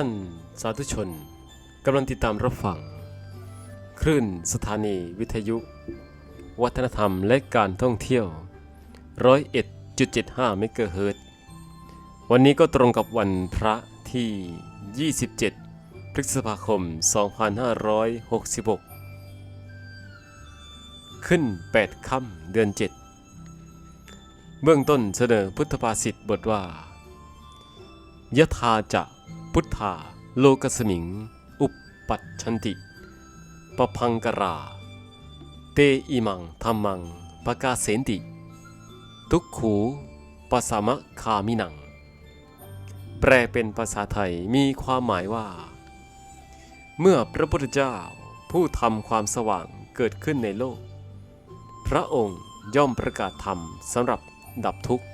ท่านสาธุชนกำลังติดตามรับฟัง คลื่นสถานีวิทยุ วัฒนธรรมและการท่องเที่ยว 101.75เมกะเฮิรตวันนี้ก็ตรงกับวันพระที่ 27 พฤษภาคม 2566 ขึ้น 8 ค่ำเดือน 7 เบื้องต้นเสนอพุทธภาษิตบทว่ายะธาจะ พุทธา โลกสมิง อุปปัชชันติปพังกรา เตอิมังธรรมังปกาเสนติ ทุกขูปสามะคามินัง แปลเป็นภาษาไทยมีความหมายว่า เมื่อพระพุทธเจ้าผู้ทำความสว่างเกิดขึ้นในโลก พระองค์ย่อมประกาศธรรมสำหรับดับทุกข์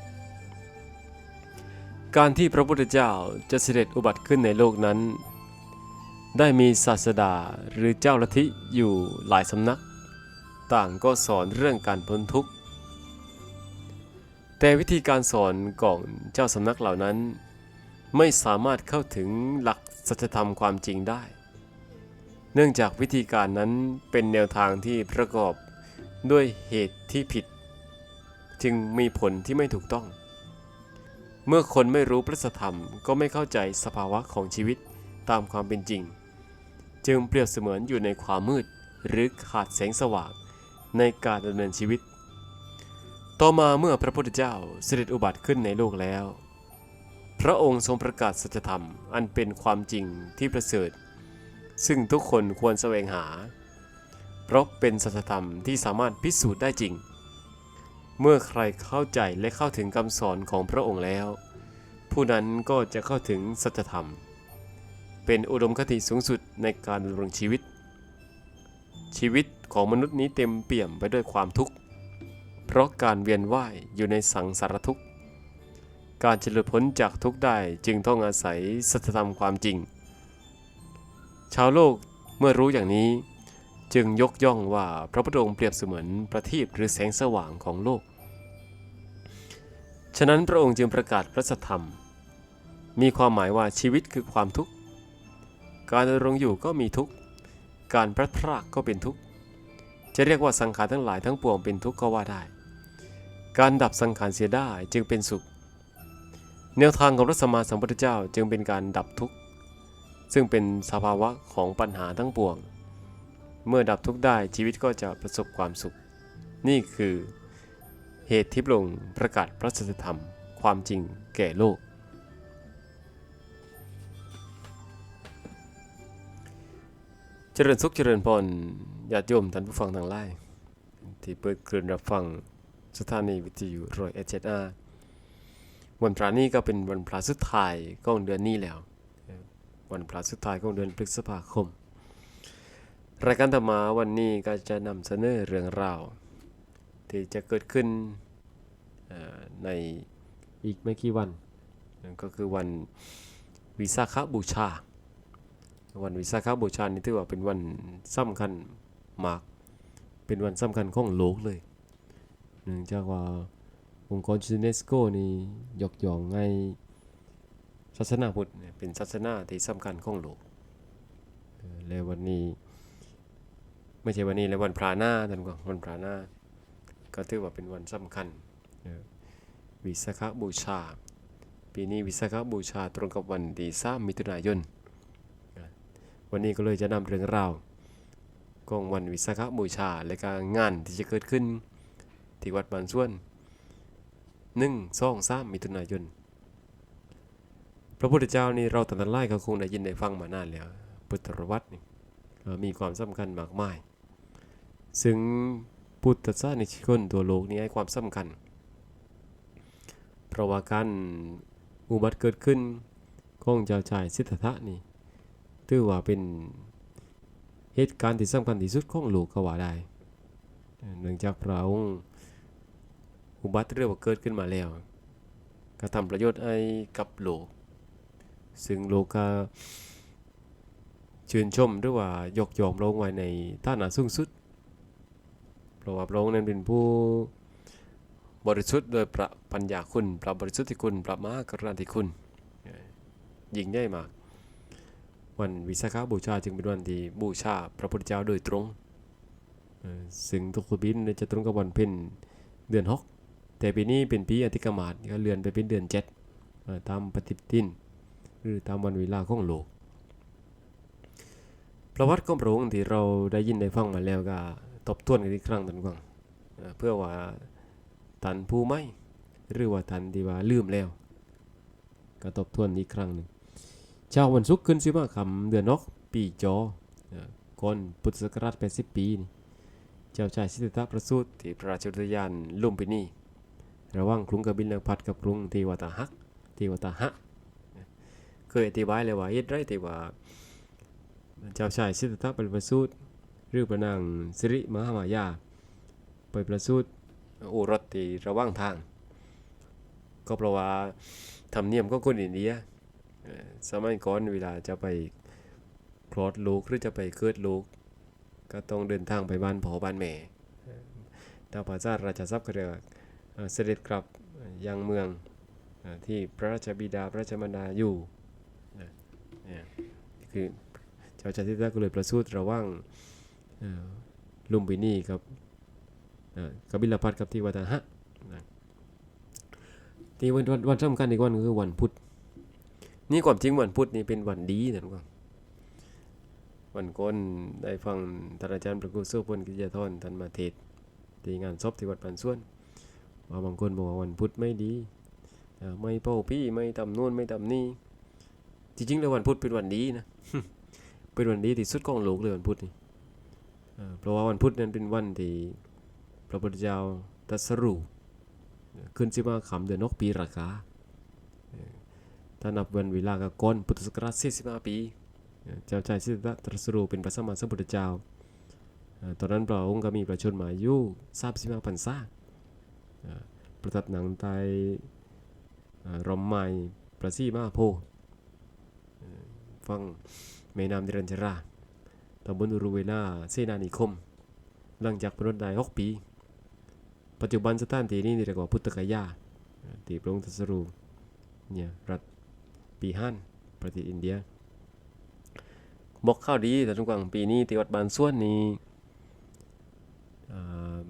การที่พระพุทธเจ้าจะเสด็จอุบัติขึ้นในโลกนั้น ได้มีศาสดาหรือเจ้าลัทธิอยู่หลายสำนัก ต่างก็สอนเรื่องการพ้นทุกข์ แต่วิธีการสอนของเจ้าสำนักเหล่านั้น ไม่สามารถเข้าถึงหลักสัจธรรมความจริงได้ เนื่องจากวิธีการนั้นเป็นแนวทางที่ประกอบด้วยเหตุที่ผิด จึงมีผลที่ไม่ถูกต้อง เมื่อคนไม่รู้พระธรรมก็ไม่เข้าใจสภาวะของชีวิตตามความเป็นจริง จึงเปรียบเสมือนอยู่ในความมืดหรือขาดแสงสว่างในการดำเนินชีวิต ต่อมาเมื่อพระพุทธเจ้าเสด็จอุบัติขึ้นในโลกแล้ว พระองค์ทรงประกาศสัจธรรมอันเป็นความจริงที่ประเสริฐ ซึ่งทุกคนควรแสวงหา เพราะเป็นสัจธรรมที่สามารถพิสูจน์ได้จริง เมื่อใครเข้าใจและเข้าถึงคำสอนของพระองค์แล้ว ผู้นั้นก็จะเข้าถึงสัจธรรม เป็นอุดมคติสูงสุดในการดำรงชีวิต ชีวิตของมนุษย์นี้เต็มเปี่ยมไปด้วยความทุกข์ เพราะการเวียนว่ายอยู่ในสังสารทุกข์ การจะหลุดพ้นจากทุกข์ได้จึงต้องอาศัยสัจธรรมความจริง ชาวโลกเมื่อรู้อย่างนี้จึงยกย่องว่าพระพุทธองค์เปรียบเสมือนประทีปหรือแสงสว่างของโลก ฉะนั้นพระองค์จึงประกาศพระสัทธรรม มีความหมายว่าชีวิตคือความทุกข์ การดำรงอยู่ก็มีทุกข์ การพลัดพรากก็เป็นทุกข์ จะเรียกว่าสังขารทั้งหลายทั้งปวงเป็นทุกข์ก็ว่าได้ การดับสังขารเสียได้จึงเป็นสุข แนวทางของพระสัมมาสัมพุทธเจ้าจึงเป็นการดับทุกข์ ซึ่งเป็นสภาวะของปัญหาทั้งปวง เมื่อดับทุกข์ได้ชีวิตก็จะประสบความสุข นี่คือ เหตุที่พระองประกาศพระสัจธรรม ความจริงแก่โลก เจริญสุขเจริญพรญาติโยมท่านผู้ฟังทั้งหลายที่เปิดเคลื่อนรับฟังสถานีวิทยุรอยเอเจอาวันพระนี้ก็เป็นวันพระสุดท้ายของเดือนนี้แล้ว วันพระสุดท้ายของเดือนพฤษภาคม รายการธรรมาวันนี้ก็จะนำเสนอเรื่องราว ที่จะเกิดขึ้นในอีกไม่กี่วันนั่นก็คือวันวิสาขบูชา วันวิสาขบูชานี่ถือว่าเป็นวันสำคัญมาก เป็นวันสำคัญของโลกเลย เนื่องจากว่าองค์กรยูเนสโกนี่ยกย่องให้ศาสนาพุทธเป็นศาสนาที่สำคัญของโลกเออแล้ววันนี้ ไม่ใช่วันนี้แล้ววันพระหน้าท่านก็วันพระหน้า ก็ถือว่าเป็นวันสำคัญเออวิสาขบูชา ปีนี้วิสาขบูชาตรงกับวันที่3มิถุนายน วันนี้ก็เลยจะนำเรื่องราวของวันวิสาขบูชาและการงานที่จะเกิดขึ้น ที่วัดบานส่วนหนึ่งสองสามมิถุนายน พระพุทธเจ้านี่เราแต่ละไล่ก็คงได้ยินได้ฟังมานานแล้วพุทธประวัตินี่เอ่อมีความสำคัญมากมาย ซึ่ง พุทธศาสนิกชนตัวโลกนี้ให้ความสำคัญ เพราะว่าการอุบัติเกิดขึ้นของเจ้าชายสิทธัตถะนี่ถือว่าเป็นเหตุการณ์ที่สำคัญที่สุดของโลกก็ว่าได้ เนื่องจากพระองค์อุบัติเรื่องว่าเกิดขึ้นมาแล้วก็ทำประโยชน์ให้กับโลก ซึ่งโลกก็ชื่นชมหรือว่ายกย่องพระองไว้ในฐานะสูงสุด เพราะว่าพระองค์นั้นเป็นผู้บริสุทธิ์โดยพระปัญญาคุณพระบริสุทธิคุณพระมหากรุณาธิคุณยิ่งใหญ่มาก วันวิสาขบูชาจึงเป็นวันที่บูชาพระพุทธเจ้าโดยตรงเอ่อซึ่งทุกขบินจะตรงกับวันเพ็ญเดือนหกแต่ปีนี้เป็นปีอธิกมาศก็เลื่อนไปเป็นเดือนเจ็ดตามปฏิทินหรือตามวันเวลาของโลกประวัติของพระองค์ที่เราได้ยินได้ฟังมาแล้วก็ ทบทวนกันอีกครั้งตันกวางเพื่อว่าทันผู้ไม่หรือว่าทันที่ว่าลืมแล้ว ก็ทบทวนอีกครั้งหนึ่งเช้าวันศุกร์ขึ้นสิมาคำเดือนนกปีจอเอ่อก่อนพุทธศักราช80 ปีนี่เจ้าชายสิทธัตถะประสูติที่พระราชอุทยานลุมพินีระว่างกรุงกบิลพัทกับกรุงเทวตาฮักเทวตาหะเคยอธิบายเลยว่าเหตุไรที่ว่าเจ้าชายสิทธัตถะไปประสูติ หรือพระนางสิริมหามายาไปประสูติโอรสที่ระว่างทาง ก็เพราะว่าธรรมเนียมของคนอินเดียสมัยก่อนเวลาจะไปคลอดลูกหรือจะไปเกิดลูก ก็ต้องเดินทางไปบ้านพ่อบ้านแม่เอ่อตามภาษาราชทรัพย์ก็เรียกว่าเอ่อเสด็จกลับยังเมืองที่พระราชบิดาพระราชมารดาอยู่นี่คือเจ้าชายสิทธัตถะก็เลยประสูติระว่าง ลุมพินีกับกบิลพัทกับที่วัตหะนะที่วันวันสำคัญอีกวันก็คือวันพุธนี่ความจริงวันพุธนี่เป็นวันดีนะทุกคนวันก่อนได้ฟังท่านอาจารย์ประกุโซพลกิจยาธรท่านมาเทศที่งานศพที่วัดปันส่วนว่าบางคนบอกว่าวันพุธไม่ดีไม่เป้าพี่ไม่ทำนู่นไม่ทำนี่จริงๆแล้ววันพุธเป็นวันดีนะเป็นวันดีที่สุดของโลกเลยวันพุธนี่ เพราะว่าวันพุธนั้นเป็นวันที่พระพุทธเจ้าตรัสรู้ขึ้นสิมาคำเดือนนกปีรากาถ้านับวันเวลาก็ก่อนพุทธศักราช45ปีเอ่อเจ้าชายสิทธัตถะตรัสรู้เป็นพระสัมมาสัมพุทธเจ้า ตอนนั้นพระองค์ก็มีประชนมายุ35พรรษาเอ่อประทับหนังไตรอมไมประสีมาโพฟังแม่น้ำนิรันจรา ตำบลอุรุเวลาเสนานิคม หลังจากพระนได้หกปี ปัจจุบันสถานที่นี้เรียกว่าพุทธกายาที่พระองค์ตรัสรู้เนี่ยรัฐปีฮั่นประเทศอินเดียบอกข้าวดีแต่ทุกครั้งปีนี้ที่วัดบานส่วนนี้อ่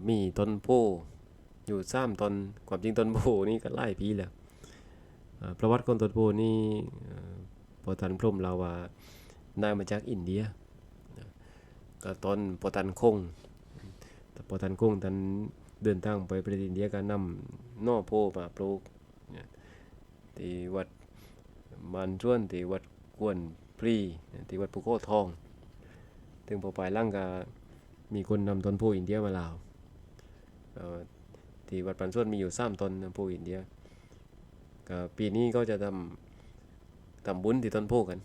มีต้นโพอยู่สามต้นความจริงต้นโพนี่ก็หลายปีแล้วประวัติของต้นโพนี่พอทันพรมเราว่าได้มาจากอินเดีย ก็ตอนปตันคงแต่ปตันคงท่านเดินทางไปประเทศอินเดียก็นำนอโพมาปลูกที่วัดบานชวนที่วัดกวนพรีที่วัดภูโคทองถึงพอไปล่างก็มีคนนำต้นโพอินเดียมาลาวเอ่อที่วัดปันส่วนมีอยู่สามต้นต้นโพอินเดียก็ปีนี้ก็จะทำทำบุญที่ต้นโพกัน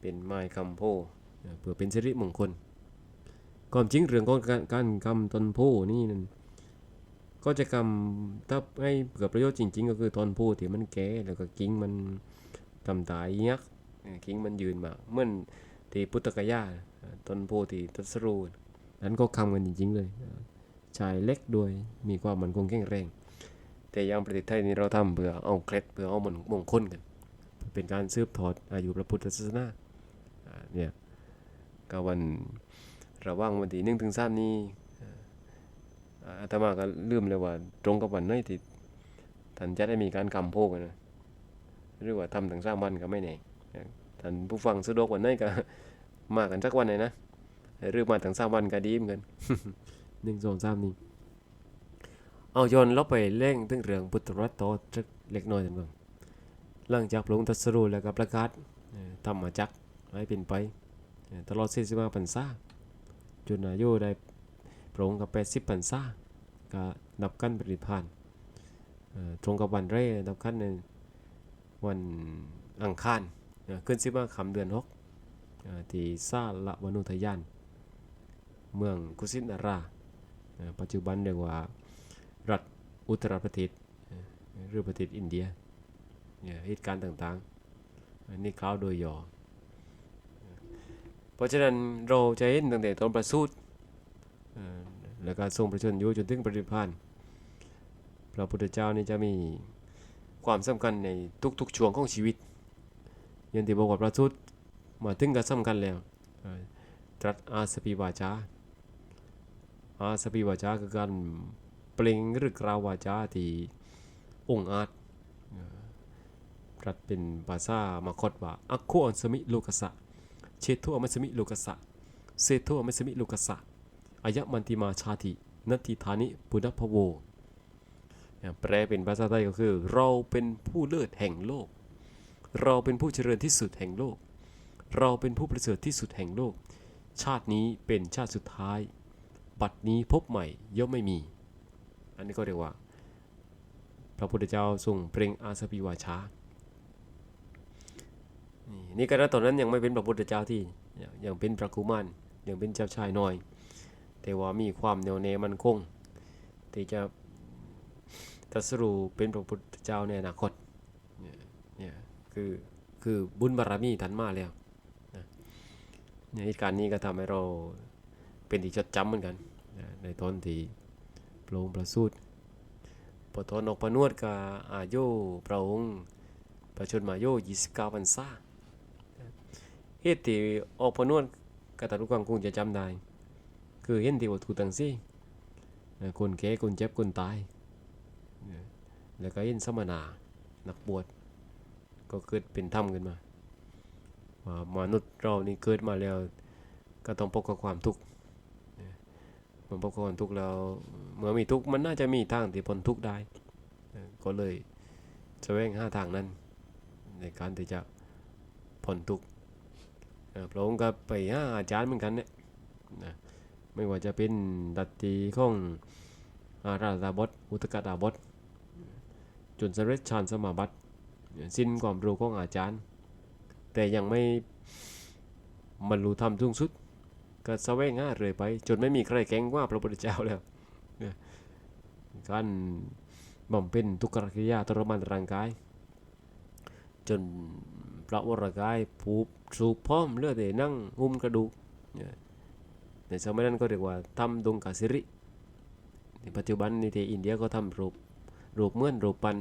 เป็นไม้คำโพ เพื่อเป็นสิริมงคลความจริงเรื่องของการกำตนโพธิ์นี่นั่นก็จะกำถ้าให้เกิดประโยชน์จริง ๆ ก็คือตนโพธิ์ที่มันแก่แล้วก็กิ่งมันกำตายยักษ์เอ่อกิ่งมันยืนมาเหมือนที่พุทธกยาเอ่อต้นโพธิ์ที่ตัสรูนั้นก็คำกันจริง ๆ เลยเอ่อชายเล็กด้วยมีความมันคงแข็งแรง แต่ยังประเทศไทยนี่เราทำเพื่อเอาเคล็ดเพื่อเอามันมงคลกัน เป็นการสืบทอดอายุพระพุทธศาสนาเนี่ย ก็วันระว่างวันที่หนึ่งถึงสามนี้อาตมาก็ลืมเลยว่า ตรงกับวันไหนที่ท่านจะได้มีการกำโพกันนะหรือว่าทำถึงสามวันก็ไม่แน่อ่าท่านผู้ฟังสะดวกวันไหนก็มากันสักวันไหนนะหรือมาถึงสามวันก็ดีเหมือนกันหนึ่งสองสามนี้เอาย้อนเราไปเร่งถึงเรื่องพุทธรัตน์ต่อสักเล็กน้อยกันบ้างหลังจากพระองค์ตรัสรู้แล้วก็ประกาศเอ่อธรรมจักให้เป็นไป ตลอด45พรรษาจนอายุได้พระองค์กับ 80พรรษาก็นับกันปฏิพานเอ่อตรงกับวันแรกนับกันในวันอังคารขึ้น15คำเดือน6เอ่อที่ซาละวนุทยาน เมืองกุสินารา ปัจจุบันเรียกว่า รัฐอุตรประเทศหรือประเทศอินเดียเนี่ยเหตุการณ์ต่างๆ อันนี้คราวโดยย่อ เพราะฉะนั้นเราจะเห็นตั้งแต่ตอนประสูติแล้วก็ทรงประชนอยู่จนถึงปรินิพพานพระพุทธเจ้านี่จะมีความสำคัญในทุกๆช่วงของชีวิตย่างที่บอกว่าประสูติมาถึงก็สำคัญแล้วตรัสอาสปิวาจาอาสปิวาจาคือการเปล่งหรือกล่าววาจาที่องอาจเอ่อตรัสเป็นภาษามคตว่าอักโคอันสมิโลกัสะ เชโทอมัสมิโลกัสสะเซโทอมัสมิโลกัสสะอายะมันติมาชาตินัตติธานิปุณพโว แปลเป็นภาษาไทยก็คือ เราเป็นผู้เลิศแห่งโลก เราเป็นผู้เจริญที่สุดแห่งโลก เราเป็นผู้ประเสริฐที่สุดแห่งโลก ชาตินี้เป็นชาติสุดท้าย บัดนี้พบใหม่ย่อมไม่มี อันนี้ก็เรียกว่า พระพุทธเจ้าทรงเปล่งอาสปิวาชา นี่ก็ตอนนั้นยังไม่เป็นพระพุทธเจ้าที่ยังเป็นพระกุมารยังเป็นเจ้าชายน้อย แต่ว่ามีความแนวแน่มั่นคงที่จะตรัสรู้เป็นพระพุทธเจ้าในอนาคตเนี่ยคือคือบุญบารมีทันมาแล้วนะเนี่ยเหตุการณ์นี้ก็ทำให้เราเป็นที่จดจำเหมือนกัน ในตอนที่พระองค์ประสูติพอตอนออกประนวดกับอายุพระองค์ประชนมาโย29พรรษา เหตุที่ออกประนวดก็ตาทุกคนคงจะจำได้ คือเห็นที่วัตถุต่างสิคนแก่คนเจ็บคนตาย แล้วก็เห็นสมณะนักบวชก็เกิดเป็นธรรมขึ้นมาว่ามนุษย์เรานี่เกิดมาแล้ว ก็ต้องพบกับความทุกข์มันพบกับความทุกข์แล้วเมื่อมีทุกข์มันน่าจะมีทางที่พ้นทุกข์ได้ ก็เลยแสวงหาทางนั้น ในการที่จะพ้นทุกข์ พระองค์ก็ไปหาอาจารย์เหมือนกันเนี่ยนะไม่ว่าจะเป็นดัตตีของอาราดาบดอุตกดาบดจนสเร็จฌานสมาบัติสิ้นความรู้ของอาจารย์ แต่ยังไม่บรรลุธรรมสูงสุด ก็แสวงหาเรื่อยไป จนไม่มีใครแข่งว่าพระพุทธเจ้าแล้วการบำเพ็ญทุกขกิริยาทรมานร่างกาย จน พระวรกายผูบสูพร้อมเลือแต่นั่งหุ้มกระดูกเนี่ยในสมัยนั้นก็เรียกว่าทำดงกาสิริในปัจจุบันในที่อินเดียก็ทำรูปรูปเมื่อนรูปปัน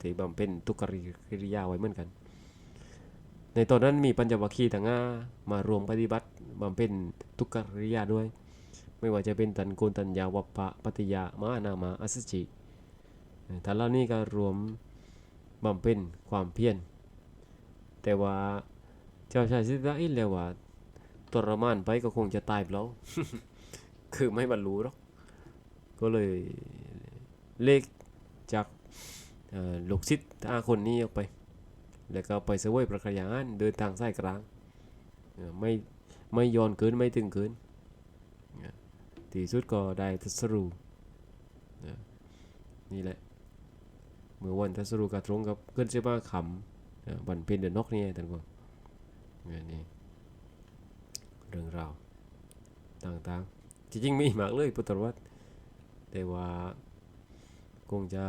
ที่บำเพ็ญทุกขกิริยาไว้เหมือนกัน ในตอนนั้นมีปัญจวัคคีย์ทั้งห้ามารวมปฏิบัติบำเพ็ญทุกขกิริยาด้วย ไม่ว่าจะเป็นตันโกนตัญญาวัปปะปฏิยามานามาอัสสจิท่านเหล่านี้ก็รวมบำเพ็ญความเพียร แต่ว่าเจ้าชายสิทธาอินแล้วว่าทรมานไปก็คงจะตายเปล่าคือไม่บรรลุหรอกก็เลยเลขจากลูกศิษย์ห้าคนนี้ออกไป แล้วก็ไปเสวยประกยานเดินทางสายกลางไม่ไม่ย้อนเกินไม่ถึงเกินที่สุดก็ได้ทัศรูนี่แหละ เมื่อวันทัศรูกระตรงกับเกินเสมาขำเอ่อ วันเพ็ญเดือนนกนี่ท่านก็นี่เรื่องราวต่างๆ จริงๆมีอีมากเลยพุทธวัตรแต่ว่าคงจะ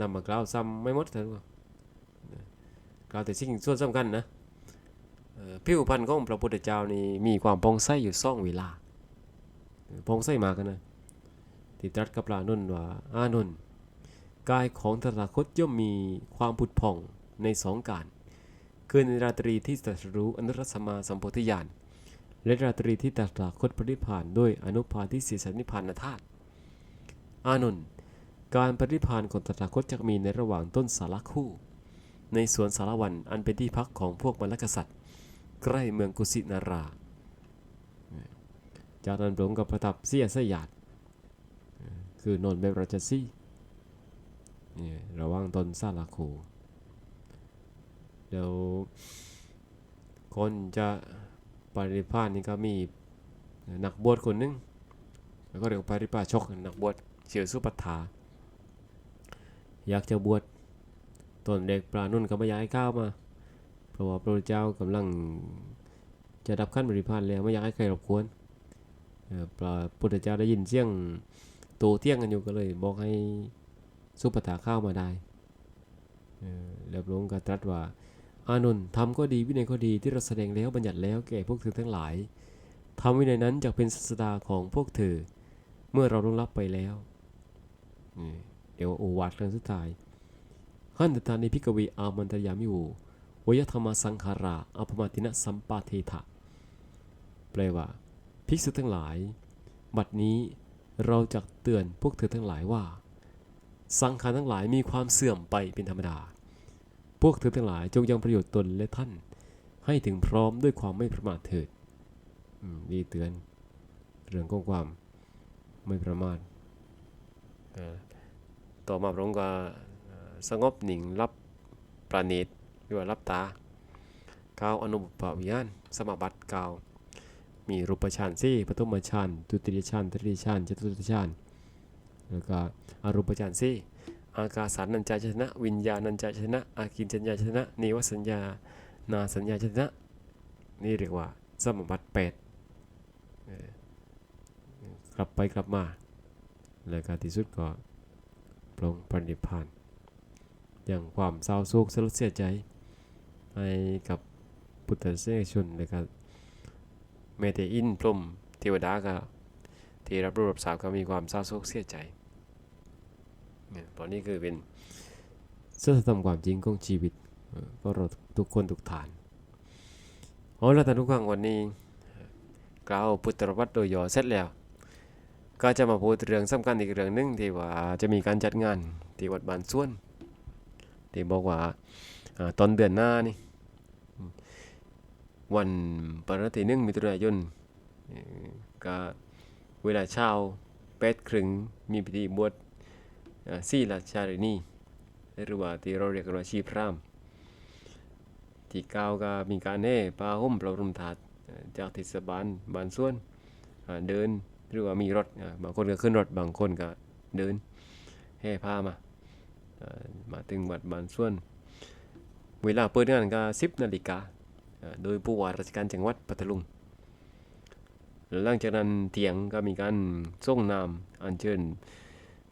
นำมากล่าวซ้ำไม่หมดท่านก็กล่าวแต่สิ่งส่วนสำคัญนะผิวพรรณของพระพุทธเจ้านี่มีความผ่องใสอยู่ซ่องเวลาผ่องใสมากันนะที่ตรัสกับพระอานนท์ว่าอานนท์กายของตถาคตย่อมมีความผุดผ่อง ในสองการ คือในราตรีที่ตรัสรู้อนุรัตสมาสัมโพธิญาณและราตรีที่ตถาคตปริพานด้วยอนุภาทิสีสันนิพานธาตุอานนท์การปฏิพานของตถาคตจะมีในระหว่างต้นสารคู่ ในสวนสารวันอันเป็นที่พักของพวกมรรคษัตริย์ใกล้เมืองกุสินารา จากนั้นพระองค์ก็ประทับเสียสยาดคือนอนแบบราชซี่ระว่างต้นสารคู่ เดี๋ยวคนจะปฏิพานนี่ก็มีนักบวชคนหนึงแล้วก็เรียกว่าปริปาชกนักบวชเชื่อสุปัฏฐา อยากจะบวชตนเด็กปลานุ่นก็ไม่อยากให้ก้าวมา เพราะว่าพระพุทธเจ้ากำลังจะดับขั้นบริพานแล้วไม่อยากให้ใครรบกวนพระพุทธเจ้าได้ยินเสียงโตเที่ยงกันอยู่ก็เลย บอกให้สุปัฏฐาเข้ามาได้เอ่อแล้วพระองค์ก็ตรัสว่า อานนท์ทำก็ดีวินัยก็ดีที่เราแสดงแล้วบัญญัติแล้วแก่พวกเธอทั้งหลายธรรมวินัยนั้นจะเป็นศาสดาของพวกเธอ เมื่อเราลงรับไปแล้ว เดี๋ยวโอวาทครั้งสุดท้ายขันตตาในพิกวีอามันตยามิโววยธรรมสังขาราอภมาตินะสัมปาเทถะแปลว่า ภิกษุทั้งหลาย บัดนี้เราจะเตือนพวกเธอทั้งหลายว่า สังขารทั้งหลายมีความเสื่อมไปเป็นธรรมดา พวกเธอทั้งหลายจงยังประโยชน์ตนและท่าน ให้ถึงพร้อมด้วยความไม่ประมาทเถิดมดีเตือน เรื่องของความไม่ประมาทต่อมาพระองค์ก็เอ่อสงบหนิ่งรับประณีตหรือว่ารับตากาวอนุปปวิญาณสมบัติกาวมีรูปฌานสี่ปฐมฌานตุติยฌานตติยฌานจตุตฌานแล้วก็อรูปฌานสี่ อากาสันนัญจายชนะ วิญญาณัญจายชนะ อากินจัญญาชนะนิวสัญญา นาสัญญาชนะ นี่เรียกว่า สมบัติแปดกลับไปกลับมา แล้วก็ที่สุดก็ปลงปรินิพพานอย่างความเศร้าโศกสลดเสียใจให้กับพุทธศาสนิกชนแล้วก็แม้แต่อินพรมเทวดาก็ที่รับรู้รับทราบก็มีความเศร้าโศกเสียใจ เนี่ยเพราะนี่คือเป็นสัจธรรมความจริงของชีวิตเอ่อเพราะเราทุกคนทุกฐานเอาละท่านทุกท่านวันนี้กล่าวพุทธประวัติโดยย่อเสร็จแล้ว ก็จะมาพูดเรื่องสำคัญอีกเรื่องหนึ่งที่ว่าจะมีการจัดงานที่วัดบานส่วนที่บอกว่าอตอนเดือนหน้านี่วันปรติหนึ่งมิถุนายนก็เวลาเช้าแปดครึ่งมีพิธีบวช เอ่อสี่ราชารินีหรือว่าที่เราเรียกกันว่าชีพรามที่เก้าก็มีการแห่ปลาห่มปลารุมถาดจากเทศบาลบานส่วนเดินหรือว่ามีรถบางคนก็ขึ้นรถบางคนก็เดินแห่ผ้ามามาถึงวัดบานส่วน เวลาเปิดงานก็10นาฬิกาโดยผู้ว่าราชการจังหวัดพัทลุงหลังจากนั้นเถียงก็มีการส่งนามอัญเชิญ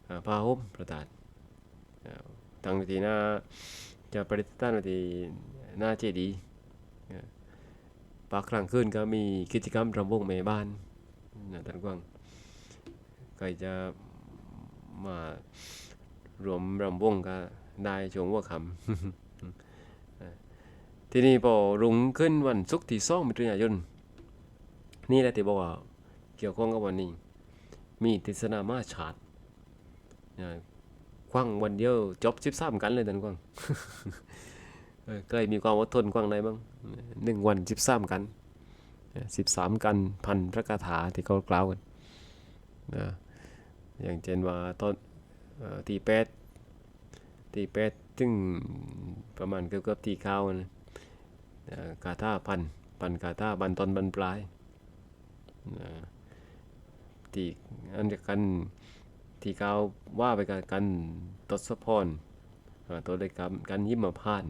อ่อพระห่มประทานเอ่อทางวิธีหน้าจะประดิษฐานไว้ที่หน้าเจดีย์เอ่อปากกลางคืนก็มีกิจกรรมรำวงแม่บ้านนะท่านกวางใครจะมารวมรำวงก็ได้ช่วงหัวค่ำทีนี้พอรุ่งขึ้นวันศุกร์ที่สองมิถุนายน นี่แหละที่บอกว่าเกี่ยวข้องกับวันนี้ มีเทศนามาชาดนะ ควังวันเดียวจบสิบสามกันเลยท่านกวางเคยมีความอดทนกว้างได้บ้างหนึ่งวันสิบสามกันสิบสามกันพันพระคาถาที่เขากล่าวกันนะอย่างเช่นว่าตอนเอ่อที่แปดที่แปดถึงประมาณเกือบเกือบที่เก้านะเอ่อกาท่าพันพันกาท่าบันตอนบันปลายนะที่อันเดียวกัน ที่เก้าว่าไปกันกันทศพรอ่าตัวได้กันกันยิมมาพาน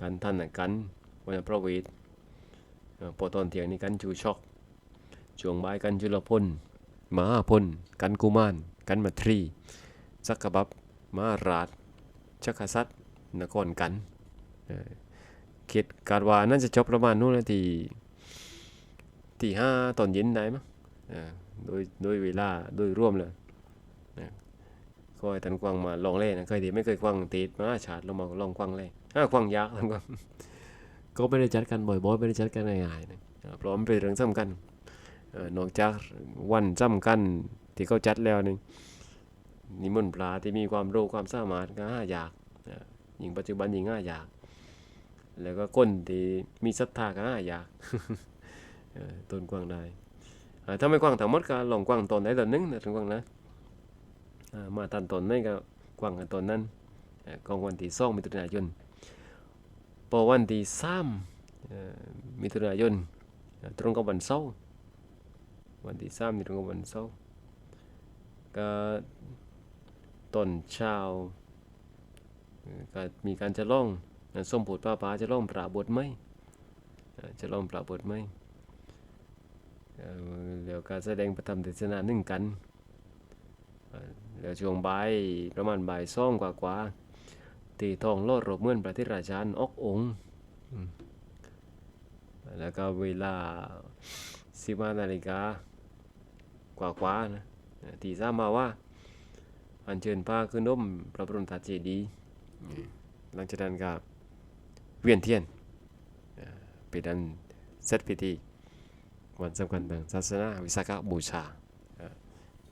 กันท่านน่ะกันวันพระเวทอ่าพอตอนเที่ยงนี่กันจูช็อกช่วงบ่ายกันจุลพลมหาพลกันกุมารกันมัทรีสักกะบับมหาราชชักษัตริย์นครกันเอ่อคิดการวาน่าจะจบประมาณนู้นนะที่ที่ห้าตอนเย็นได้มั้งอ่าโดยโดยเวลาโดยร่วมเลย ก็ให้ท่านกวางมาลองเล่นนะเคยดีไม่เคยกวางตีดมาชาดลงมาลองกวางเล่นอ่ากวางยักษ์ท่านกวางก็ไม่ได้จัดกันบ่อยๆไม่ได้จัดกันง่ายๆนะเพราะมันเป็นเรื่องสำคัญเอ่อนอกจากวันสำคัญที่เขาจัดแล้วนี่นิมนต์ปลาที่มีความรู้ความสามารถก็ห้าอยากยิ่งปัจจุบันยิ่งห้าอยาก แล้วก็ก้นที่มีศรัทธาก็น่าอยากต้นกว้างได้ถ้าไม่กว้างทั้งหมดก็ลองกว้างตนได้ตอนหนึงนะถึงกว้างนะ มาตันตนนั่นก็กวางกันตนนั้นเอ่อของวันที่สองมิถุนายนพอวันที่สามมิถุนายนตรงกับวันเสาร์วันที่สามตรงกับวันเสาร์ก็ตอนเช้าก็มีการจะล่องส้มผดป้าป้าจะล่องปราบทไหมจะล่องปราบทไหมเอ่อแล้วการแสดงประธรรมเทศนาหนึ่งกัน แล้วช่วงบ่ายประมาณบ่ายสองกว่ากว่าๆตีทองโลดรบเมื่อนประเทศราชานออกองค์อืมแล้วก็เวลาสิบห้านาฬิกากว่ากว่าๆนะอ่าตีทราบมาว่า อัญเชิญพระขึ้นน้มพระบรมธาตุเจดีย์หลังจากนั้นก็เวียนเทียนเอ่อเป็นอันเซตพิธีวันสำคัญทางศาสนาวิสาขบูชาเอ่อ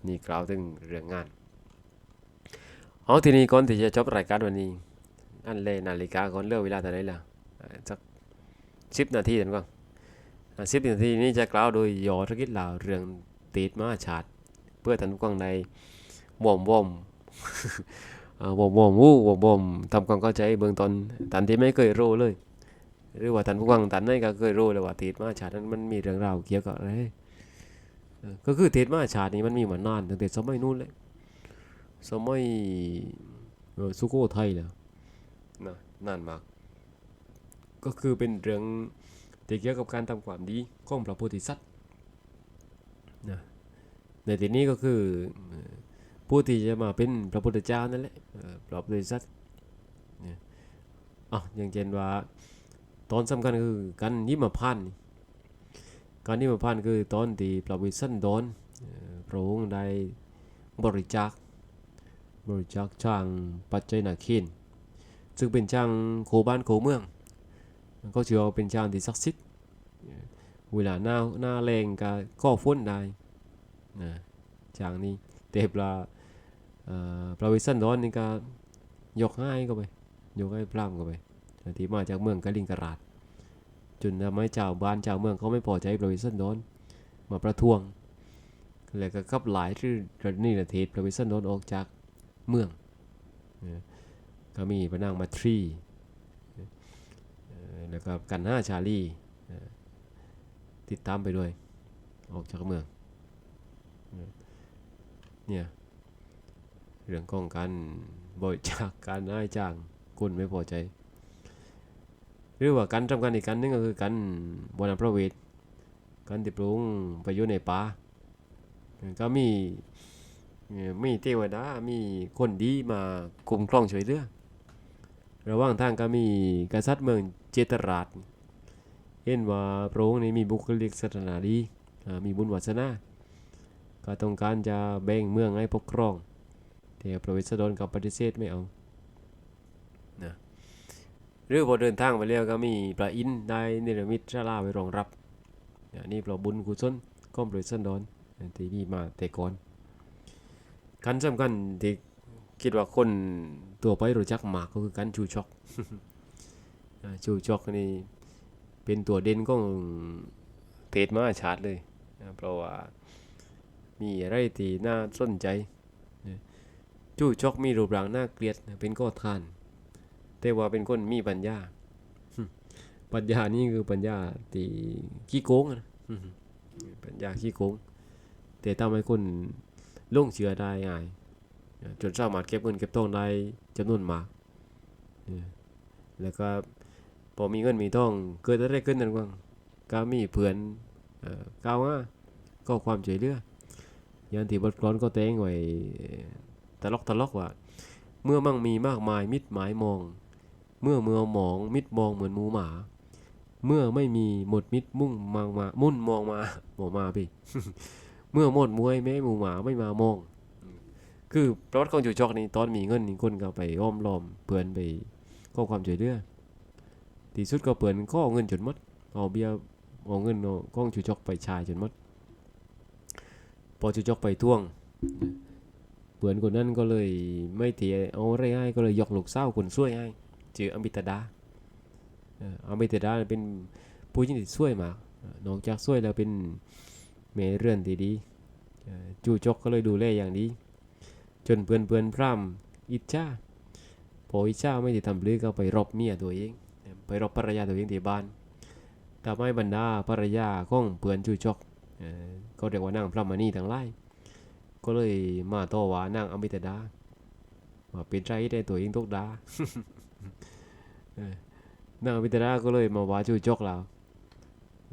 นี่กล่าวถึงเรื่องงาน เอาทีนี้ก่อนที่จะจบรายการวันนี้ อันเลยนาฬิกาก่อนเลือกเวลาเท่าไรล่ะสักสิบนาทีเท่านั้นก่อนสิบนาทีนี้จะกล่าวโดยย่อธุรกิจลาวเรื่องตีดมาชาติเพื่อท่านผู้ฟังในวอมวอมเอ่อวอมวอมวู้วอมวอมทำความเข้าใจเบื้องต้นตันที่ไม่เคยรู้เลย หรือว่าท่านผู้ฟังตันไหนก็เคยรู้เลยว่าตีดมาชาตินั้นมันมีเรื่องราวเกี่ยวกับอะไรเออก็คือตีดมาชาตินี้มันมีมานานตั้งแต่สมัยนู้นเลย สมัยเอ่อสุโขทัยแล้วนะนานมาก ก็คือเป็นเรื่องที่เกี่ยวกับการทำความดีของพระโพธิสัตว์นะในที่นี้ก็คือเอ่อผู้ที่จะมาเป็นพระพุทธเจ้านั่นแหละเอ่อพระโพธิสัตว์เนี่ยอะอย่างเช่นว่า ตอนสำคัญคือการยิมพานต์นี่การยิมพานต์คือตอนที่พระวิสันดรเอ่อพระองค์ได้บริจาค บริจาคช่างปัจจัยนาคินซึ่งเป็นช่างโคบ้านโคเมืองก็เชื่อว่าเป็นช้างที่ศักดิ์สิทธิ์เวลาหน้าหน้าแรงก็ก็ฝนได้นะช้างนี้เตปลาเอ่อพระวิสันดรนี่ก็ยกให้ก็ไปยกให้พร่ำก็ไปที่มาจากเมืองกลิงกราดจนทำให้เจ้าบ้านเจ้าเมืองเขาไม่พอใจพระวิสันดรมาประท้วงแล้วก็ขับหลายที่ระนี่ระเทศพระวิสันดรออกจาก เมืองก็มีพระนางมาทรีแล้วก็กันห้าชาลีติดตามไปด้วย ออกจากเมืองเนี่ยเรื่องของการบริจาคการให้จ้างคนไม่พอใจ หรือว่าการทำการอีกการหนึงก็คือการบวชพระเวทการติดปรุงไปอยู่ในป่าก็มี มีเทวดา มีคนดีมาคุ้มครองช่วยเหลือระหว่างทางก็มีกษัตริย์เมืองเจตราชเห็นว่าพระองค์นี้มีบุคลิกศาสนาดีมีบุญวาสนาก็ต้องการจะแบ่งเมืองให้ปกครอง แต่พระวสสันดรกับปฏิเสธไม่เอานะหรือพอเดินทางไปแล้วก็มีพระอินทร์ได้เนรมิตศาลาไว้รองรับนนี้เพราะบุญกุศลของพระเวสสันดรที่มีมาแต่ก่อน การสำคัญที่คิดว่าคนตัวไปรู้จักมากก็คือการชูช็อกชูช็อกนี่เป็นตัวเด่นของเทศมาชาติเลยนะเพราะว่ามีอะไรที่น่าสนใจนะชูช็อกมีรูปร่างน่าเกลียดนะเป็นก็ทาน แต่ว่าเป็นคนมีปัญญา ปัญญานี่คือปัญญาที่ขี้โกงนะปัญญาขี้โกง แต่ทำให้คน ลงเชื่อได้ง่ายจนสามารถเก็บเงินเก็บทองได้จำนวนมากแล้วก็พอมีเงินมีทองเกิดอะไรขึ้นนั่นกว่างก็มีเพื่อนเอ่อก้าวมาก็ความช่วยเหลืออย่างที่บทกลอนก็แต่งไว้ตลกตลกว่า เมื่อมั่งมีมากมายมิดหมายมอง เมื่อเมื่อมองมิดมองเหมือนหมูหมา เมื่อไม่มีหมดมิดมุ่งมางมามุ่นมองมาหมอมาพี่ เมื่อมดมวยแม้หมูหมาไม่มามอง คือประวัติของจูจอกนี่ตอนมีเงินนี่คนก็ไปอ้อมล้อมเปือนไปข้อความช่วยเหลือที่สุดก็เปือนข้อเงินจนหมดเอาเบียร์เอาเงินเอาของจูจอกไปชายจนหมดพอจูจอกไปท่วงเปือนคนนั้นก็เลยไม่เถียเอาไรให้ก็เลยยกลูกสาคนช่วยให้ชื่ออมิตดาอ่ออมิตดาเป็นผู้หญิงที่ช่วยมากเอ่อนอกจากช่วยแล้วเป็น แม่เรื่อนที่ดีเอ่อจูจกก็เลยดูแลอย่างดีจนเพื่อนเพื่อนพร่ำอิจฉาพออิจฉาไม่ได้ทำเลยก็ไปรบเมียตัวเองไปรบภรรยาตัวเองที่บ้านทำให้บรรดาภรรยาของเพื่อนชูชกเอ่อก็เรียกว่านางพระมณีทั้งหลายก็เลยมาต่อว่านางอมิตดาว่าเป็นใจได้ตัวเองตกดาเออนางอมิตดาก็เลยมาว่าชูชกเรา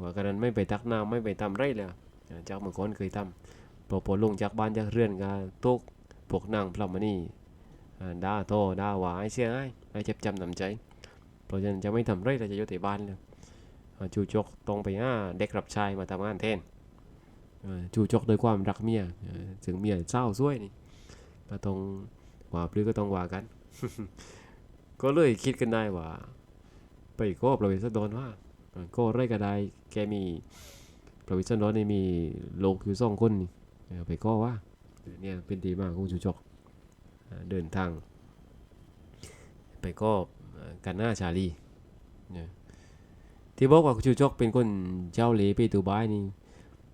ว่ากันนั้นไม่ไปตักน้ำไม่ไปทำไรแล้วเออ จากเมื่อก่อนเคยทำพอพอลงจากบ้านจากเรือนก็ตกพวกนางพระมณีอ่ด่าโตด่าว่าไอ้เสียไอ้ไอ้เจ็บจำนำใจ เพราะฉะนั้นจะไม่ทำไรเราจะอยู่แต่บ้านเลยจูจกตรงไปหาเด็กรับใช้มาทำงานแทนจูจกโดวยความรักเมียถึงเมียเศร้าซวยนี่ก็ต้องว่าปรือก็ต้องว่ากัน ก็เลยคิดกันได้ว่า ไปโก็ประเวศดรว่าเออก็ไรก็ได้แกมี ประเวศดรนี่มีโลกอยู่สองคนนี่ไปก็ว่าเนี่ยเป็นดีมากของชูจอกเดินทาง ไปก็กันหน้าชาลีเนี่ยที่บอกว่าชูจอกเป็นคนเจ้าเหลไปตูบายนี่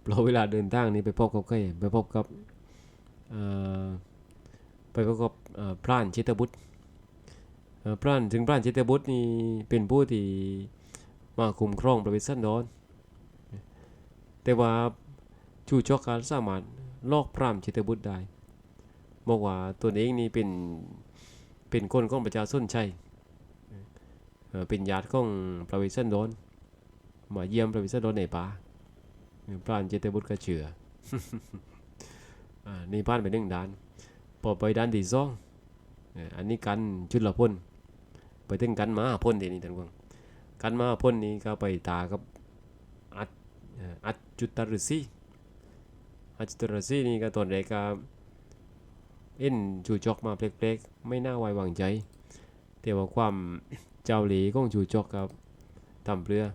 พราะเวลาเดินทางนี่ไปพบกับใครไปพบกับไปพบกับพรานชิตบุตรพรานถึงพรานชิตบุตรนี่เป็นผู้ที่มาคุมครองประเวศสันดอน แต่ว่าชูจอกการสามารถลอกพรามชิตบุตรได้บอกว่าตัวเองนี่เป็นเป็นคนของประชาชนใช่เอ่เป็นญาติของพระวิสันดรมาเยี่ยมพระวิสันดรในป่าพรานเจตบุตรก็เชื่ออ่านี่ผ่านไปหนึ่งด้านพอไปด้านที่สองอันนี้กันจุดลพลไปถึงกันมาพ่นทีนี้ท่านผู้ชมกันมาพ่นนี้ก็ไปตากับอัดอัด จุตรุษีอัดจุตรุษีนี่ก็ตอนแรกก็เอ็นจูจอกมาเปลกๆ ไม่น่าไว้วางใจ แต่ว่าความเจ้าหลีของจูจอกกับทำเรือ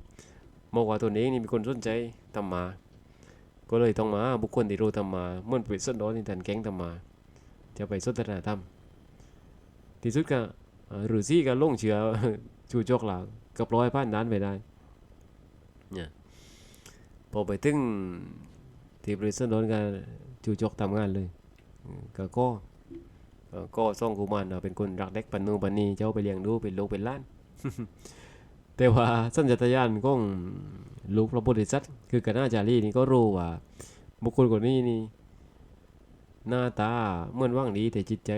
บอกว่าตัวเองนี่มีคนสนใจทำมา ก็เลยต้องมาบุคคลที่รู้ทำมาเมื่อไปสนดอนที่ทันแก๊งทำมา จะไปสนทนาธรรมที่สุดก็เอ่อฤาษีก็ลงเชื่อจูจอกหลังกับร้อยพันนั้นไปได้เนี่ย พอไปถึงที่บริษัทโดนกันจูจกทำงานเลยก็ก็ซ่อก็ส่งกุมารเป็นคนรักเด็กปันนูปันนีเจ้าไปเลี้ยงดูเป็นลูกเป็นล้าน แต่ว่าสัญชาตญาณของลูกพระโพธิสัตว์คือกนาจารีนี่ก็รู้ว่า บุคคลคนนี้นี่หน้าตาเหมือนว่างดีแต่จิตใจ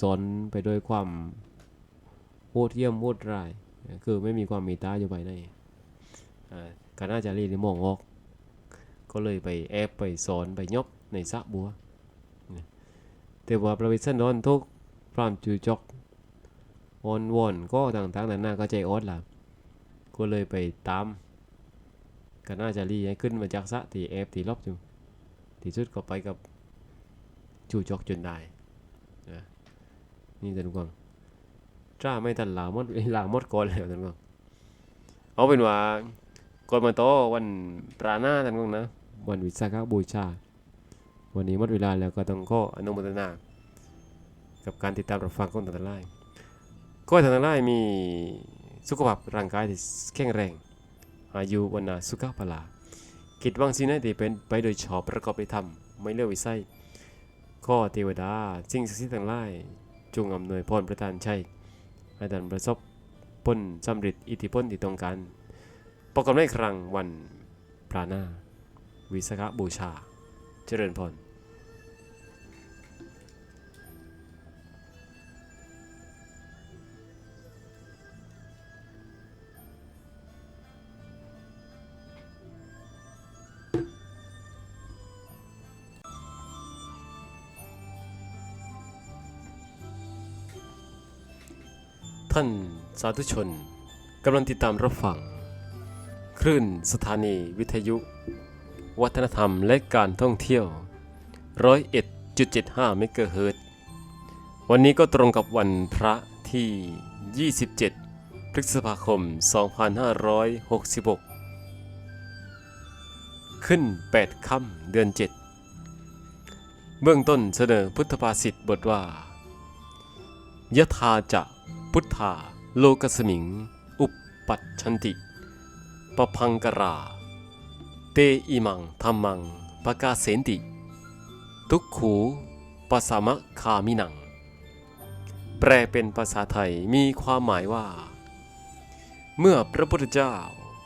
สอนไปโดวยความโหดเยี่ยมโหดร้าย คือไม่มีความเมีตาอยู่ภายในอ่ากนาจารีนี่มองออก ก็เลยไปแอบไปสอนไปยบในสระบัว แต่ว่าประวิษนอนทุกพรามจูจอกวอนวอนก็ต่างๆนานาก็ใจออดล่ะก็เลยไปตามก็น่าจะรีให้ขึ้นมาจากสะที่แอบที่ลบอยู่ที่สุดก็ไปกับจูจอกจนได้นะนี่ท่านผู้ฟังจ้าไม่ทันหลามดหลามดก่อนแล้วท่านผู้ฟังเอาเป็นว่าก่อนมาโตวันปราหน้าท่านผู้ฟังนะ วันวิสาขบูชา วันนี้หมดเวลาแล้วก็ต้องขออนุโมทนา กับการติดตามรับฟังของทางไลน์ก็ให้ทางไลน์มีสุขภาพร่างกายที่แข็งแรง อายุวันนาสุขภาลาคิดวังสิ่งใดที่เป็นไปโดยชอบประกอบด้วยธรรมไม่เลือกวิสัยข้อเทวดาสิ่งศักดิ์สิทธิ์ทางไลน์จงอำนวยพรประทานชัยให้ท่านประสบผลสำเร็จอิทธิพลที่ต้องการประกอบในครั้งวันพระหน้า วิสาขบูชา เจริญพรท่านสาธุชนกำลังติดตามรับฟัง คลื่นสถานีวิทยุ วัฒนธรรมและการท่องเที่ยว 101.75 เมกะเฮิรตวันนี้ก็ตรงกับวันพระที่ 27 พฤษภาคม 2566 ขึ้น 8 ค่ำเดือน 7 เบื้องต้นเสนอพุทธภาษิตบทว่ายถาจะพุทธาโลกสมิง อุปปัชชันติปพังกรา เตอิมังธรรมังปะกาเสนติ ทุกขูปสามะคามินัง แปลเป็นภาษาไทยมีความหมายว่า เมื่อพระพุทธเจ้า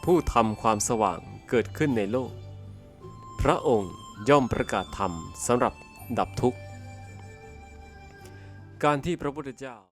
ผู้ทำความสว่างเกิดขึ้นในโลก พระองค์ย่อมประกาศธรรมสำหรับดับทุกข์ การที่พระพุทธเจ้า